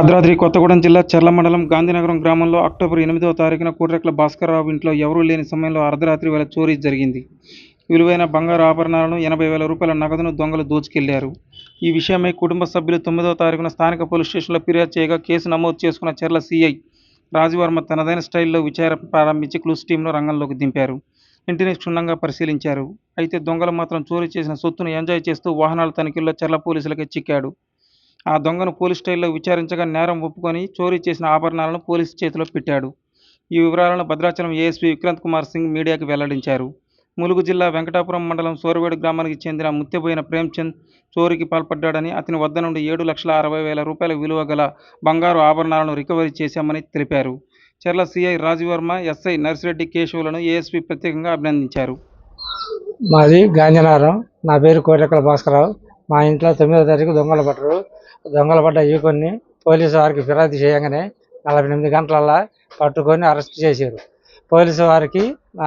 భద్రాద్రి కొత్తగూడెం జిల్లా చర్ల మండలం గాంధీనగరం గ్రామంలో అక్టోబర్ ఎనిమిదవ తారీఖున కూడ్రెట్ల భాస్కర్రావు ఇంట్లో ఎవరూ లేని సమయంలో అర్ధరాత్రి వేళ చోరీ జరిగింది. విలువైన బంగారు ఆభరణాలను ఎనభై వేల రూపాయల నగదును దొంగలు దోచుకెళ్ళారు. ఈ విషయమై కుటుంబ సభ్యులు తొమ్మిదవ తారీఖున స్థానిక పోలీస్ స్టేషన్లో ఫిర్యాదు చేయగా కేసు నమోదు చేసుకున్న చర్ల సీఐ రాజువర్మ తనదైన స్టైల్లో విచారణ ప్రారంభించి క్లూస్ టీంను రంగంలోకి దింపారు. ఇంటిని క్షుణ్ణంగా పరిశీలించారు. అయితే దొంగలు మాత్రం చోరీ చేసిన సొత్తును ఎంజాయ్ చేస్తూ వాహనాల తనిఖీల్లో చర్ల పోలీసులకే చిక్కాడు. ఆ దొంగను పోలీస్ స్టైల్లో విచారించగా నేరం ఒప్పుకొని చోరీ చేసిన ఆభరణాలను పోలీసు చేతిలో పెట్టాడు. ఈ వివరాలను భద్రాచలం ఏఎస్పీ విక్రాంత్ కుమార్ సింగ్ మీడియాకు వెల్లడించారు. ములుగు జిల్లా వెంకటాపురం మండలం సోరవేడు గ్రామానికి చెందిన ముత్యబోయిన ప్రేమ్చంద్ చోరీకి పాల్పడ్డాడని అతని వద్ద నుండి ఏడు లక్షల అరవై వేల రూపాయల విలువ గల బంగారు ఆభరణాలను రికవరీ చేశామని తెలిపారు. చర్ల సిఐ రాజీవర్మ ఎస్ఐ నర్సిరెడ్డి కేశవులను ఏఎస్పీ ప్రత్యేకంగా అభినందించారు. మాది గాంధీనగరం నా పేరు కోరికల భాస్కరరావు. మా ఇంట్లో తొమ్మిదో తారీఖు దొంగలు పడ్డరు దొంగలు పడ్డ కొన్ని పోలీసు వారికి ఫిర్యాదు చేయగానే నలభై ఎనిమిది గంటలల్లా పట్టుకొని అరెస్ట్ చేశారు. పోలీసు వారికి నా